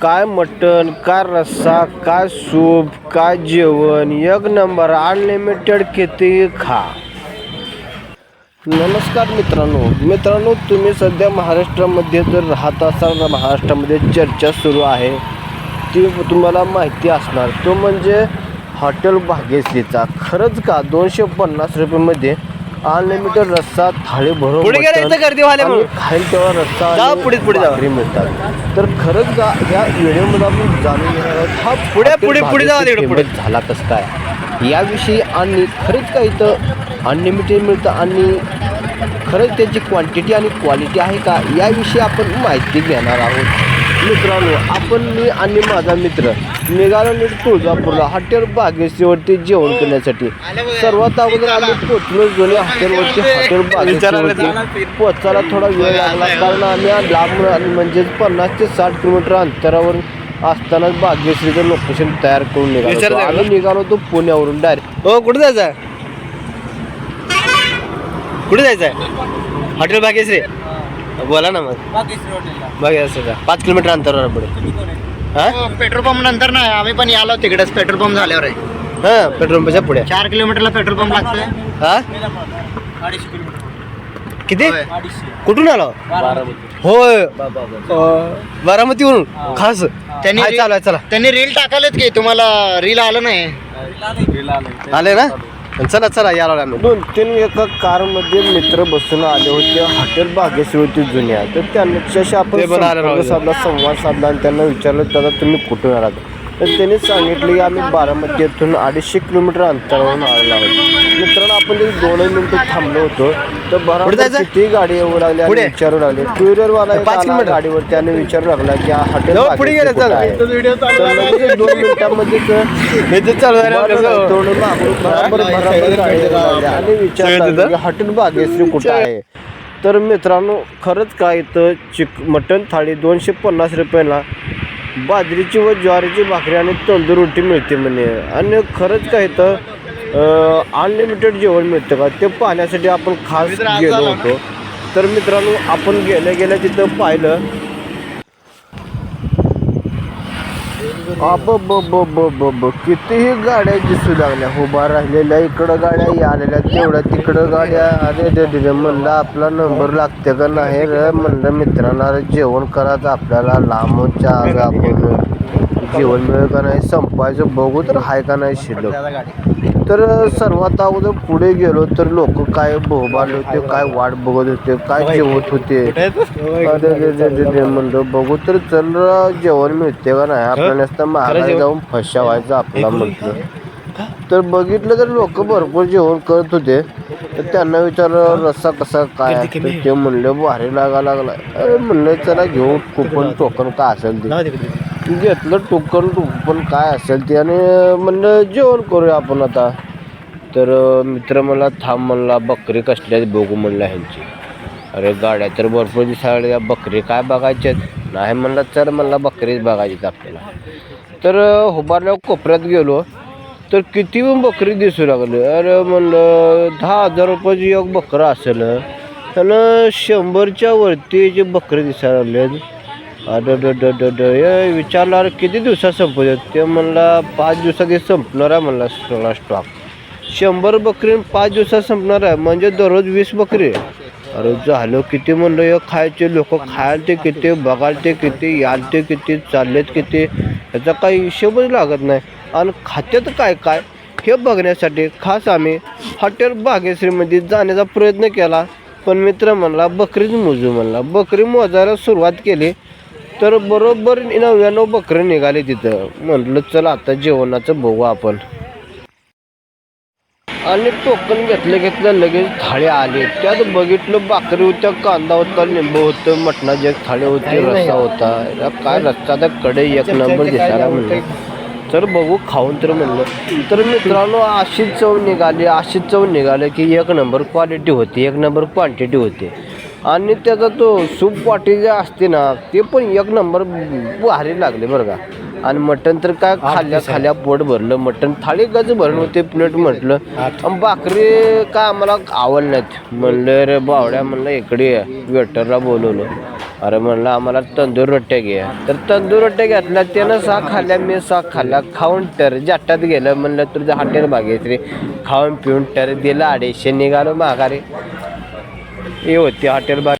काय मटण काय रस्सा काय सूप काय जेवण एक नंबर अनलिमिटेड किती खा. नमस्कार मित्रांनो. मित्रांनो तुम्ही सध्या महाराष्ट्रामध्ये जर राहत असाल तर महाराष्ट्रामध्ये चर्चा सुरू आहे. ती तुम्हाला माहिती असणार. तो म्हणजे हॉटेल भाग्यश्रीचा. खरंच का? दोनशे पन्नास रुपयेमध्ये अनलिमिटेड रस्सा थाळी भरून पुढे गेलं इथं गर्दी व्हायला म्हणून. खाईल तेव्हा रस्सा जा आणि पुढे- पुढे जा. भाकरी मिळतात तर खरंच का या व्हिडिओमध्ये आपण जाणून घेणार आहोत हा पुढे- हॉटेल पुढे- पुढे जा तिकडे पुढे. झाला कसं काय याविषयी आणि खरंच काय इथं अनलिमिटेड मिळतं आणि खरंच त्याची क्वांटिटी आणि क्वालिटी आहे का याविषयी आपण माहिती घेणार आहोत मित्रांनो आपण मी आणि माझा मित्र निघालो नीट तुळजापूरला. हॉटेल बागेश्रीवरती जेवण करण्यासाठी. सर्वात अगोदर आम्ही पोचलो जुन्या हॉटेलवरती. हॉटेल बागेश्रीवरती पोचायला थोडा वेळ लागला. कारण आम्ही लांब म्हणजेच पन्नास ते साठ किलोमीटर अंतरावर असतानाच बागेश्रीचं लोकेशन तयार करून निघालो आम्ही निघालो होतो पुण्यावरून डायरेक्ट हो कुठे जायचं आहे? कुठे जायचं आहे? हॉटेल भाग्यश्री बोला ना मग. का पाच किलोमीटर अंतरावर पुढे. हा? पेट्रोल पंप नंतर नाही आम्ही पण यालो तिकडेच पेट्रोल पंप झाल्यावर आहे. हा पेट्रोल पंपच्या पुढे. चार किलोमीटरला पेट्रोल पंप लागतोय. हा? किती? होय. कुठून आलो? होय. बारामतीवरून? खास. त्यांनी हाय, चालू आहे, चला. त्यांनी रील टाकालेत की तुम्हाला रील आलं नाही. आले ना? चला चला याला आम्ही दोन तीन एका कारमध्ये मित्र बसून आले होते. हॉटेल बागेश्रीवरती जुन्या तर त्यांच्याशी आपण संवाद साधला आणि त्यांना विचारलं दादा तुम्ही कुठून आलात? तर त्यांनी सांगितलं की आम्ही बारामती येथून अडीचशे किलोमीटर अंतरावरून आलेलो आहोत. मित्रांनो आपण तिथे दोन मिनिटं थांबलो होतो तर बरोबर जायचं? किती गाडी येऊ लागली आणि? विचारू लागले. टू व्हीलरवाला? गाडीवरती आणि विचारू लागला की हा हॉटेल दोन हे लागली. आणि विचार सगळं लागला तिथं? की हॉटेल बागेश्री कुठं आहे? तर मित्रांनो खरंच काय इथं चिक मटण थाळी दोनशे पन्नास रुपयाला बाजरीची व ज्वारीची भाकरी आणि तंदूर रोटी मिळते म्हणे. आणि खरंच काय इथं अनलिमिटेड जेवण मिळतं का? ते पाहण्यासाठी आपण खास गेलो होतो. तर मित्रांनो आपण गेल्या गेल्या तिथं पाहिलं अब ब ब ब ब ब कितीही गाड्या दिसू लागल्या उभा राहिलेल्या इकडं गाड्या आलेल्या तेवढ्या तिकडं गाड्या. अरे दे दे म्हणलं आपला नंबर लागते का नाही रे? म्हणलं मित्रांना जेवण करायचं आपल्याला लांबच्या चहा आपण. जेवण मिळेल का नाही? संपायचं बघू तर आहे का नाही शिल्लक. तर सर्वात अगोदर पुढे गेलो तर लोक काय बोबाले होते काय वाट बघत होते काय जेवत होते? म्हणलं बघू तर चल जेवण मिळते का नाही? आपल्याला नुसतं महागाई जाऊन फशा व्हायचं आपला म्हटलं. तर बघितलं तर लोक भरपूर जेवण करत होते. तर त्यांना विचारलं रस्सा कसा काय ते म्हणले भारी लागा लागला. अरे म्हणलं चला घेऊ कुपन टोकन काय असेल ते. घेतलं टोकन टोकन काय असेल ते? आणि म्हणलं जेवण करूया आपण आता. तर मित्र म्हणला थांब म्हणला बकरी कसल्या आहेत बघू म्हणला ह्यांची. अरे गाड्या तर भरपूर दिसायला या बकरी काय बघायच्यात नाही म्हणलं तर म्हणला बकरीच बघायची आपल्याला. तर हुबारल्या उभारल्यावर कोपऱ्यात गेलो. तर किती पण बकरी दिसू लागली. अरे म्हणलं दहा हजार रुपयाची एक बकरं असेल. आणि शंभरच्या वरती जे बकरी दिसायला लागले अरे ड ड विचारलं अरे किती दिवसात संपवतात ते म्हणला पाच दिवसात हे संपणार आहे म्हणला सगळा स्टॉक शंभर बकरी पाच दिवसात संपणार आहे म्हणजे दररोज वीस बकरी. अरे झालं किती म्हणलं हे खायचे लोक खायला ते किती बघायला ते किती याल ते किती चाललेत किती ह्याचा काही हिशोबच लागत नाही. आणि खात्यात काय काय? हे बघण्यासाठी खास आम्ही हॉटेल बागेश्रीमध्ये जाण्याचा प्रयत्न केला. पण मित्र म्हणला बकरीच मोजू म्हणला. बकरी मोजायला सुरुवात केली. तर बरोबर नव्याण्णव बकरी निघाले तिथं. म्हटलं चला आता जेवणाचं बघू आपण. आणि टोकन घेतलं घेतलं लगेच थाळी आले. त्यात बघितलं भाकरी होत्या कांदा होता लिंबू होतं मटणाची एक थाळी होती रस्सा होता. काय रस्सा? तर कडे एक नंबर दिसायला म्हणलं. तर बघू खाऊन तर म्हणलं. तर मित्रांनो अशीच चव निघाली अशीच चव निघाली की एक नंबर क्वालिटी होती एक नंबर क्वांटिटी होती. आणि त्याचा तो सूप वाटी जे असते ना ते पण एक नंबर भारी लागले बरं का. आणि मटण तर काय खाल्ल्या खाल्ल्या पोट भरलं. मटण थाळी गज भरून होते प्लेट म्हटलं. आणि भाकरी काय आम्हाला आवड नाहीत. म्हणलं रे बावड्या म्हणलं इकडे ये. वेटरला बोलवलं. अरे म्हणलं आम्हाला तंदूर रोट्या घे. तर तंदूर रोट्या घेतल्या. त्यानं सा खाल्ल्या मी सा खाल्ल्या. खाऊन तर जाटात गेलं. म्हणलं तुझं हॉटेल भाग्यश्री खाऊन पिऊन तर दिलं. अडीचशे निघालो माघारी. हे होती हॉटेल बाग